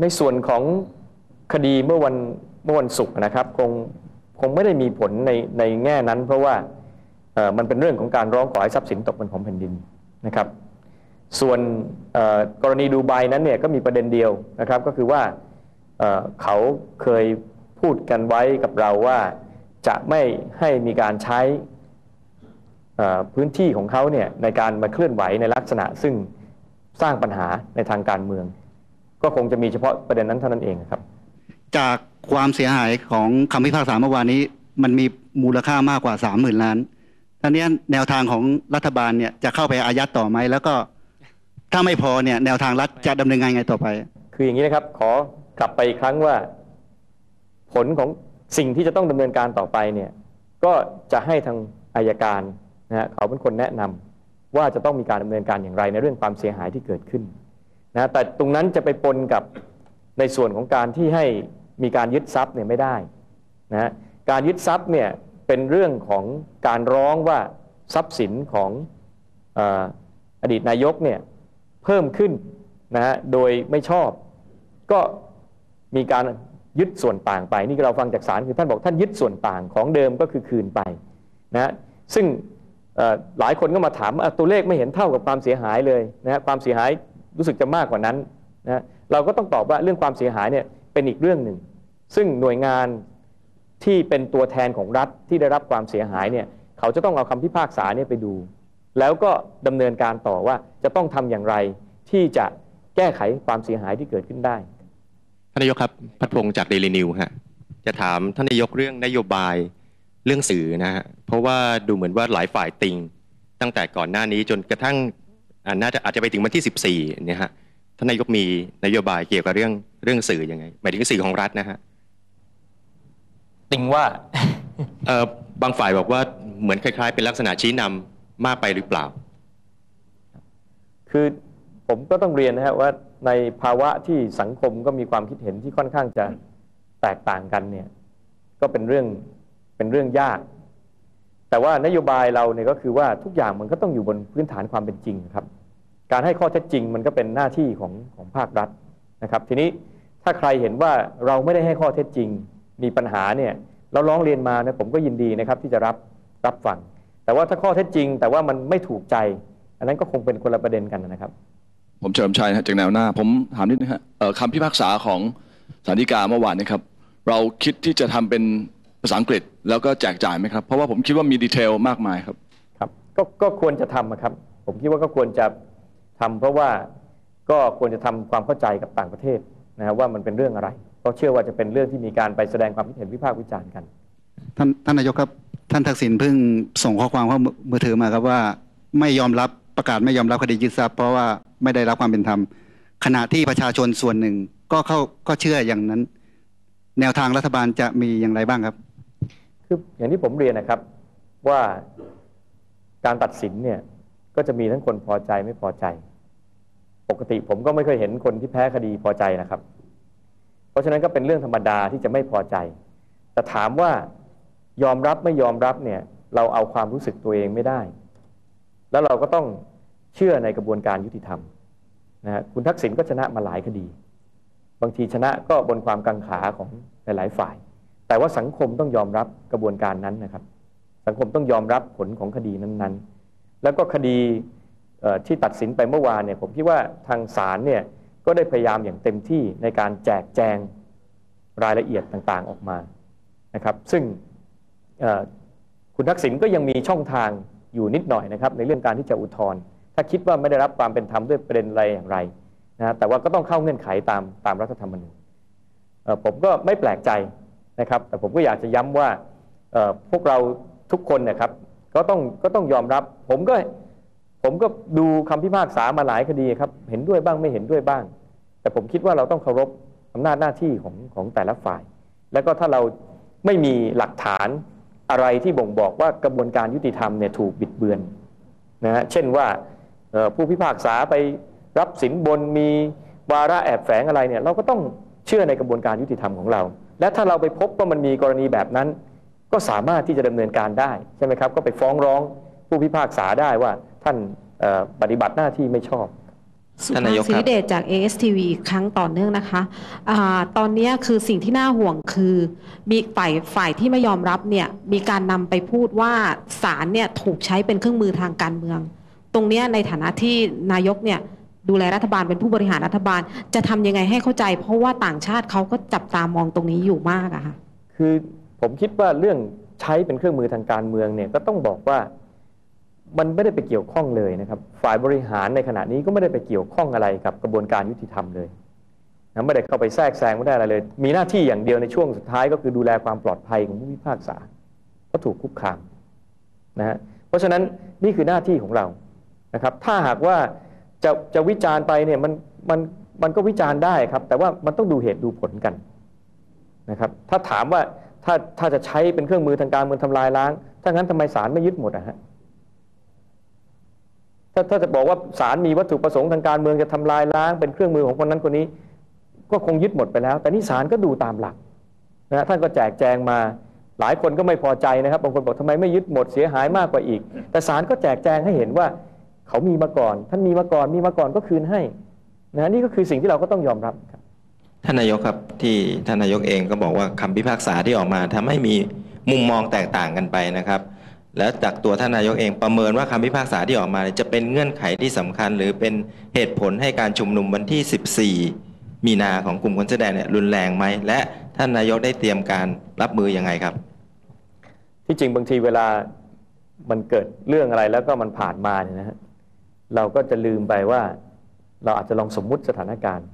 ในส่วนของคดีเมื่อวันเมื่อวันศุกร์นะครับคงคงไม่ได้มีผลในในแง่นั้น เพราะว่ามันเป็นเรื่องของการร้องขอให้ทรัพย์สินตกเป็นของแผ่นดินนะครับ ส่วนกรณีดูไบนั้นเนี่ยก็มีประเด็นเดียวนะครับ ก็คือว่าเขาเคยพูดกันไว้กับเราว่าจะไม่ให้มีการใช้พื้นที่ของเขาเนี่ยในการมาเคลื่อนไหวในลักษณะซึ่งสร้างปัญหาในทางการเมือง ก็คงจะมีเฉพาะประเด็นนั้นเท่านั้นเองครับ จากความเสียหายของคำพิพากษาเมื่อวานนี้ มันมีมูลค่ามากกว่าสามหมื่นล้านตอนนี้แนวทางของรัฐบาลเนี่ยจะเข้าไปอายัดต่อไหมแล้วก็ถ้าไม่พอเนี่ยแนวทางรัฐจะดำเนินงานไงต่อไป คืออย่างนี้นะครับ ขอกลับไปอีกครั้งว่า ผลของสิ่งที่จะต้องดำเนินการต่อไปเนี่ย ก็จะให้ทางอายการนะฮะเขาเป็นคนแนะนำว่าจะต้องมีการดำเนินการอย่างไรในเรื่องความเสียหายที่เกิดขึ้น นะแต่ตรงนั้นจะไปปนกับในส่วนของการที่ให้มีการยึดทรัพย์เนี่ยไม่ได้นะฮะการยึดทรัพย์เนี่ยเป็นเรื่องของการร้องว่าทรัพย์สินของออดีตนายกเนี่ยเพิ่มขึ้นนะฮะโดยไม่ชอบ ก็มีการยึดส่วนต่างไป นี่เราฟังจากศาลคือท่านบอกท่านยึดส่วนต่างของเดิมก็คือคืนไปนะฮะซึ่งหลายคนก็มาถามอะตัวเลขไม่เห็นเท่ากับความเสียหายเลยนะฮะความเสียหาย รู้สึกจะมากกว่านั้นนะเราก็ต้องตอบว่าเรื่องความเสียหายเนี่ยเป็นอีกเรื่องหนึ่ง ซึ่งหน่วยงานที่เป็นตัวแทนของรัฐที่ได้รับความเสียหายเนี่ยเขาจะต้องเอาคำพิพากษาเนี่ยไปดู แล้วก็ดำเนินการต่อว่าจะต้องทำอย่างไรที่จะแก้ไขความเสียหายที่เกิดขึ้นได้ท่านนายกครับพัดพงศ์จากเดลินิวฮะจะถามท่านนายกเรื่องนโยบายเรื่องสื่อนะฮะเพราะว่าดูเหมือนว่าหลายฝ่ายติง ตั้งแต่ก่อนหน้านี้จนกระทั่ง น่าจะอาจจะไปถึงวันที่ 14เนี่ยฮะท่านนายกมีนโยบายเกี่ยวกับเรื่องเรื่องสื่อยังไงหมายถึงสื่อของรัฐนะฮะติงว่าเอ่อบางฝ่ายบอกว่าเหมือนคล้าย ๆ เป็นลักษณะชี้นำมากไปหรือเปล่า คือผมก็ต้องเรียนนะฮะว่าในภาวะที่สังคมก็มีความคิดเห็นที่ค่อนข้างจะแตกต่างกันเนี่ย ก็เป็นเรื่องเป็นเรื่องยาก แต่ว่านโยบายเราเนี่ยก็คือว่าทุกอย่างมันก็ต้องอยู่บนพื้นฐานความเป็นจริงครับ การให้ข้อเท็จจริงมันก็เป็นหน้าที่ของของภาครัฐนะครับ ทีนี้ถ้าใครเห็นว่าเราไม่ได้ให้ข้อเท็จจริง มีปัญหาเนี่ยเราร้องเรียนมาเนี่ยผมก็ยินดีนะครับที่จะรับรับฟังแต่ว่าถ้าข้อเท็จจริง แต่ว่ามันไม่ถูกใจ อันนั้นก็คงเป็นคนละประเด็นกันนะครับ ผมเฉลิมชัยนะฮะจากแนวหน้า ผมถามนิดนึงฮะเอ่อคำพิพากษาของศาลฎีกาเมื่อวานเนะครับ เราคิดที่จะทำเป็นภาษาอังกฤษแล้วก็แจกจ่ายไหมครับ เพราะว่าผมคิดว่ามีดีเทลมากมายครับครับก็ก็ควรจะทำอะครับ ผมคิดว่าก็ควรจะ ทำเพราะว่าก็ควรจะทำความเข้าใจกับต่างประเทศนะครับว่ามันเป็นเรื่องอะไร เพราะเชื่อว่าจะเป็นเรื่องที่มีการไปแสดงความคิดเห็นวิพากษ์วิจารณ์กัน ท่านท่านนายกครับ ท่านทักษิณเพิ่งส่งข้อความเข้ามือถือมาครับว่าไม่ยอมรับประกาศไม่ยอมรับคดียึดทรัพย์เพราะว่าไม่ได้รับความเป็นธรรมขณะที่ประชาชนส่วนหนึ่งก็เข้าก็เชื่ออย่างนั้น แนวทางรัฐบาลจะมีอย่างไรบ้างครับ คืออย่างที่ผมเรียนนะครับว่าการตัดสินเนี่ย ก็จะมีทั้งคนพอใจไม่พอใจ ปกติผมก็ไม่เคยเห็นคนที่แพ้คดีพอใจนะครับ เพราะฉะนั้นก็เป็นเรื่องธรรมดาที่จะไม่พอใจ แต่ถามว่ายอมรับไม่ยอมรับเนี่ย เราเอาความรู้สึกตัวเองไม่ได้ แล้วเราก็ต้องเชื่อในกระบวนการยุติธรรมนะฮะคุณทักษิณก็ชนะมาหลายคดี บางทีชนะก็บนความกังขาของหลายๆฝ่าย แต่ว่าสังคมต้องยอมรับกระบวนการนั้นนะครับ สังคมต้องยอมรับผลของคดีนั้นๆ แล้วก็คดีที่ตัดสินไปเมื่อวานเนี่ยผมคิดว่าทางศาลเนี่ยก็ได้พยายามอย่างเต็มที่ในการแจกแจงรายละเอียดต่างๆออกมานะครับซึ่งคุณทักษิณก็ยังมีช่องทางอยู่นิดหน่อยนะครับในเรื่องการที่จะอุทธรณ์ถ้าคิดว่าไม่ได้รับความเป็นธรรมด้วยประเด็นอะไรอย่างไรนะฮะแต่ว่าก็ต้องเข้าเงื่อนไขตามตามรัฐธรรมนูญผมก็ไม่แปลกใจนะครับ แต่ผมก็อยากจะย้ำว่าพวกเราทุกคนเนะครับ ก็ต้องก็ต้องยอมรับ ผมก็ผมก็ดูคำพิพากษามาหลายคดีครับ เห็นด้วยบ้างไม่เห็นด้วยบ้าง แต่ผมคิดว่าเราต้องเคารพอำนาจหน้าที่ของของแต่ละฝ่าย แล้วก็ถ้าเราไม่มีหลักฐานอะไรที่บ่งบอกว่ากระบวนการยุติธรรมเนี่ยถูกบิดเบือนนะฮะเช่นว่าผู้พิพากษาไปรับสินบนมีวาระแอบแฝงอะไรเนี่ยเราก็ต้องเชื่อในกระบวนการยุติธรรมของเรา และถ้าเราไปพบว่ามันมีกรณีแบบนั้น ก็สามารถที่จะดำเนินการได้ใช่ไหมครับ ก็ไปฟ้องร้องผู้พิพากษาได้ว่าท่านเอ่อปฏิบัติหน้าที่ไม่ชอบสุท่านภานายกศิครับริเดชจาก ASTV อีกครั้งต่อเนื่องนะคะอาตอนเนี้ยคือสิ่งที่น่าห่วงคือ มีฝ่ายฝ่ายที่ไม่ยอมรับเนี่ยมีการนำไปพูดว่าศาลเนี่ยถูกใช้เป็นเครื่องมือทางการเมือง ตรงเนี้ยในฐานะที่นายกเนี่ยดูแลรัฐบาลเป็นผู้บริหารรัฐบาล จะทำยังไงให้เข้าใจ เพราะว่าต่างชาติเขาก็จับตามองตรงนี้อยู่มากอะค่ะคือ ผมคิดว่าเรื่องใช้เป็นเครื่องมือทางการเมืองเนี่ยก็ต้องบอกว่ามันไม่ได้ไปเกี่ยวข้องเลยนะครับ ฝ่ายบริหารในขณะนี้ก็ไม่ได้ไปเกี่ยวข้องอะไรกับกระบวนการยุติธรรมเลยนะไม่ได้เข้าไปแทรกแซงไม่ได้อะไรเลย มีหน้าที่อย่างเดียวในช่วงสุดท้ายก็คือดูแลความปลอดภัยของผู้พิพากษาเพราะถูกคุกคามนะฮะเพราะฉะนั้นนี่คือหน้าที่ของเรานะครับ ถ้าหากว่าจะจะวิจารณ์ไปเนี่ยมันมันมันก็วิจารณ์ได้ครับ แต่ว่ามันต้องดูเหตุดูผลกันนะครับ ถ้าถามว่า ถ้าถ้าจะใช้เป็นเครื่องมือทางการเมืองทำลายล้าง ถ้างั้นทำไมศาลไม่ยึดหมดอะฮะถ้าถ้าจะบอกว่าศาลมีวัตถุประสงค์ทางการเมืองจะทำลายล้าง เป็นเครื่องมือของคนนั้นคนนี้ ก็คงยึดหมดไปแล้ว แต่นี่ศาลก็ดูตามหลักนะฮะท่านก็แจกแจงมาหลายคนก็ไม่พอใจนะครับบางคนบอกทำไมไม่ยึดหมดเสียหายมากกว่าอีก แต่ศาลก็แจกแจงให้เห็นว่า เขามีมาก่อน ท่านมีมาก่อนมีมาก่อนก็คืนให้นะนี่ก็คือสิ่งที่เราก็ต้องยอมรับ ท่านนายกครับที่ท่านนายกเองก็บอกว่าคำพิพากษาที่ออกมาทำให้มีมุมมองแตกต่างกันไปนะครับ แล้วจากตัวท่านนายกเองประเมินว่าคำพิพากษาที่ออกมา จะเป็นเงื่อนไขที่สำคัญ หรือเป็นเหตุผลให้การชุมนุมวันที่ 14 มีนาของกลุ่มคนแสดงเนี่ยรุนแรงไหมและท่านนายกได้เตรียมการรับมือยังไงครับ ที่จริงบางทีเวลามันเกิดเรื่องอะไรแล้วก็มันผ่านมาเนี่ยนะฮะเราก็จะลืมไปว่าเราอาจจะลองสมมุติสถานการณ์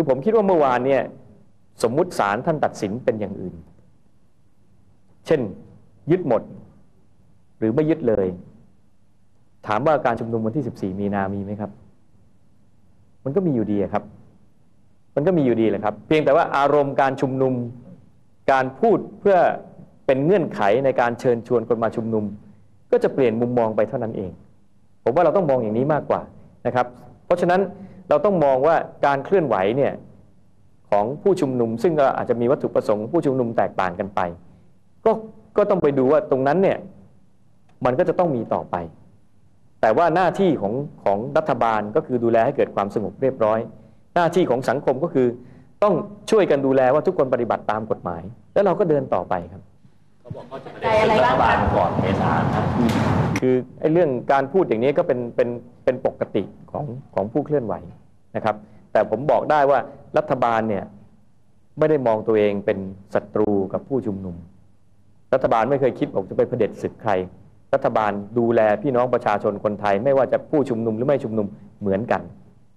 คือผมคิดว่าเมื่อวานเนี่ยสมมุติศาลท่านตัดสินเป็นอย่างอื่น เช่น ยึดหมด หรือไม่ยึดเลย ถามว่าการชุมนุมวันที่ 14 มีนามีไหมครับ มันก็มีอยู่ดีครับ มันก็มีอยู่ดีแหละครับ เพียงแต่ว่าอารมณ์การชุมนุม การพูดเพื่อเป็นเงื่อนไขในการเชิญชวนคนมาชุมนุม ก็จะเปลี่ยนมุมมองไปเท่านั้นเอง ผมว่าเราต้องมองอย่างนี้มากกว่านะครับ เพราะฉะนั้น เราต้องมองว่าการเคลื่อนไหวเนี่ยของผู้ชุมนุม ซึ่งก็อาจจะมีวัตถุประสงค์ผู้ชุมนุมแตกต่างกันไป ก็ก็ต้องไปดูว่าตรงนั้นเนี่ยมันก็จะต้องมีต่อไป แต่ว่าหน้าที่ของของรัฐบาลก็คือดูแลให้เกิดความสงบเรียบร้อย หน้าที่ของสังคมก็คือต้องช่วยกันดูแลว่าทุกคนปฏิบัติตามกฎหมาย แล้วเราก็เดินต่อไปครับ ใจอะไรบ้างก่อนเมษาครับคือไอ้เรื่องการพูดอย่างนี้ก็เป็นเป็นเป็นปกติของของผู้เคลื่อนไหวนะครับ แต่ผมบอกได้ว่ารัฐบาลเนี่ยไม่ได้มองตัวเองเป็นศัตรูกับผู้ชุมนุม รัฐบาลไม่เคยคิดบอกจะไปเผด็จศึกใคร รัฐบาลดูแลพี่น้องประชาชนคนไทย ไม่ว่าจะผู้ชุมนุมหรือไม่ชุมนุมเหมือนกัน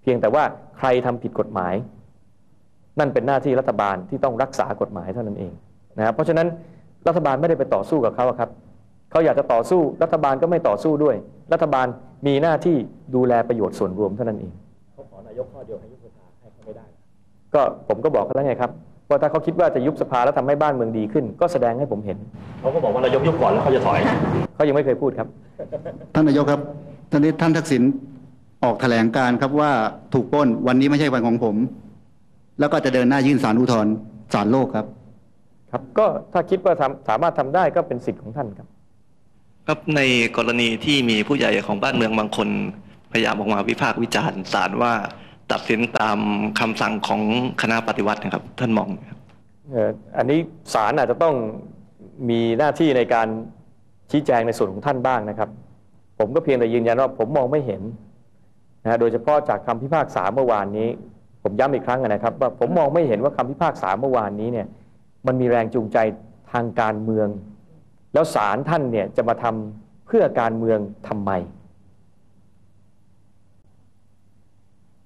เพียงแต่ว่าใครทำผิดกฎหมาย นั่นเป็นหน้าที่รัฐบาลที่ต้องรักษากฎหมายเท่านั้นเองนะครับเพราะฉะนั้น รัฐบาลไม่ได้ไปต่อสู้กับเขาอะครับเขาอยากจะต่อสู้รัฐบาลก็ไม่ต่อสู้ด้วย รัฐบาลมีหน้าที่ดูแลประโยชน์ส่วนรวมเท่านั้นเองเขาขอนายกข้อเดียวให้ยุบสภาให้เขาไม่ได้ ก็ผมก็บอกเขาแล้วไงครับว่าถ้าเขาคิดว่าจะยุบสภาแล้วทำให้บ้านเมืองดีขึ้น ก็แสดงให้ผมเห็นเขาก็บอกว่านายกยุบก่อนแล้วเขาจะถอยเขายังไม่เคยพูดครับ ท่านนายกครับตอนนี้ท่านทักษิณออกแถลงการครับว่าถูกปล้นวันนี้ไม่ใช่วันของผม แล้วก็จะเดินหน้ายื่นสารอุทธรณ์ศาลโลกครับ ครับก็ถ้าคิดว่าทำสามารถทำได้ก็เป็นสิทธิ์ของท่านครับ ครับในกรณีที่มีผู้ใหญ่ของบ้านเมืองบางคน พยายามออกมาวิพากษ์วิจารณ์ศาลว่าตัดสินตามคำสั่งของคณะปฏิวัตินะครับ ท่านมองไหมครับเอ่ออันนี้ศาลอาจจะต้องมีหน้าที่ในการชี้แจงในส่วนของท่านบ้างนะครับ ผมก็เพียงแต่ยืนยันว่าผมมองไม่เห็นนะฮะโดยเฉพาะจากคำพิพากษาเมื่อวานนี้ ผมย้ำอีกครั้งนะครับ ว่าผมมองไม่เห็นว่าคำพิพากษาเมื่อวานนี้เนี่ย มันมีแรงจูงใจทางการเมือง แล้วศาลท่านเนี่ยจะมาทำเพื่อการเมืองทำไม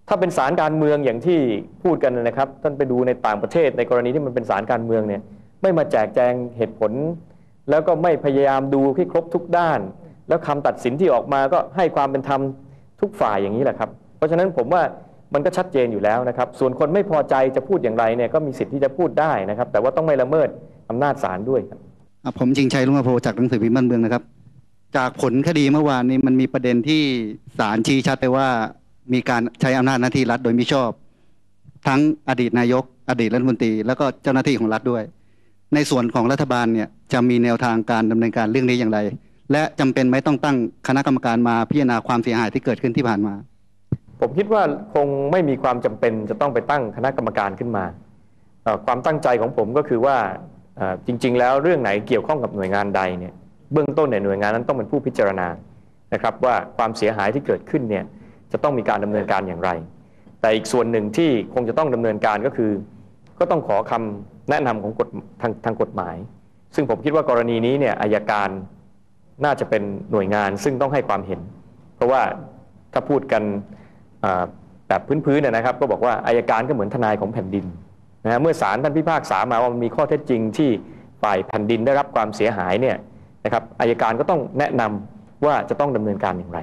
ถ้าเป็นสารการเมืองอย่างที่พูดกันนะครับ ท่านไปดูในต่างประเทศในกรณีที่มันเป็นสารการเมืองเนี่ยไม่มาแจกแจงเหตุผล แล้วก็ไม่พยายามดูให้ครบทุกด้าน แล้วคำตัดสินที่ออกมาก็ให้ความเป็นธรรมทุกฝ่ายอย่างนี้แหละครับ เพราะฉะนั้นผมว่า มันก็ชัดเจนอยู่แล้วนะครับ ส่วนคนไม่พอใจจะพูดอย่างไรเนี่ยก็มีสิทธิ์ที่จะพูดได้นะครับ แต่ว่าต้องไม่ละเมิดอำนาจศาลด้วยครับผมจริงชัยลุงอโพจากหนังสือพิมพ์บ้านเมืองนะครับ จากผลคดีเมื่อวานนี้มันมีประเด็นที่ศาลชี้ชัดไปว่ามีการใช้อำนาจหน้าที่รัฐโดยมิชอบ ทั้งอดีตนายก อดีตรัฐมนตรี แล้วก็เจ้าหน้าที่ของรัฐด้วย ในส่วนของรัฐบาลเนี่ยจะมีแนวทางการดำเนินการเรื่องนี้อย่างไร และจำเป็นไหมต้องตั้งคณะกรรมการมาพิจารณาความเสียหายที่เกิดขึ้นที่ผ่านมา ผมคิดว่าคงไม่มีความจำเป็นจะต้องไปตั้งคณะกรรมการขึ้นมา ความตั้งใจของผมก็คือว่าจริง ๆ แล้วเรื่องไหนเกี่ยวข้องกับหน่วยงานใดเนี่ยเบื้องต้นเนี่ยหน่วยงานนั้นต้องเป็นผู้พิจารณานะครับว่าความเสียหายที่เกิดขึ้นเนี่ยจะต้องมีการดำเนินการอย่างไร แต่อีกส่วนหนึ่งที่คงจะต้องดำเนินการก็คือ ก็ต้องขอคำแนะนำของกฎทางทางกฎหมาย ซึ่งผมคิดว่ากรณีนี้เนี่ยอายการน่าจะเป็นหน่วยงานซึ่งต้องให้ความเห็น เพราะว่าถ้าพูดกัน แบบพื้นๆเนยนะครับ ก็บอกว่าอายการก็เหมือนทนายของแผ่นดินนะฮะเมื่อศาลท่านพิพากษามาว่ามันมีข้อเท็จจริงที่ฝ่ายแผ่นดินได้รับความเสียหายเนี่ยนะครับอายการก็ต้องแนะนำว่าจะต้องดำเนินการอย่างไร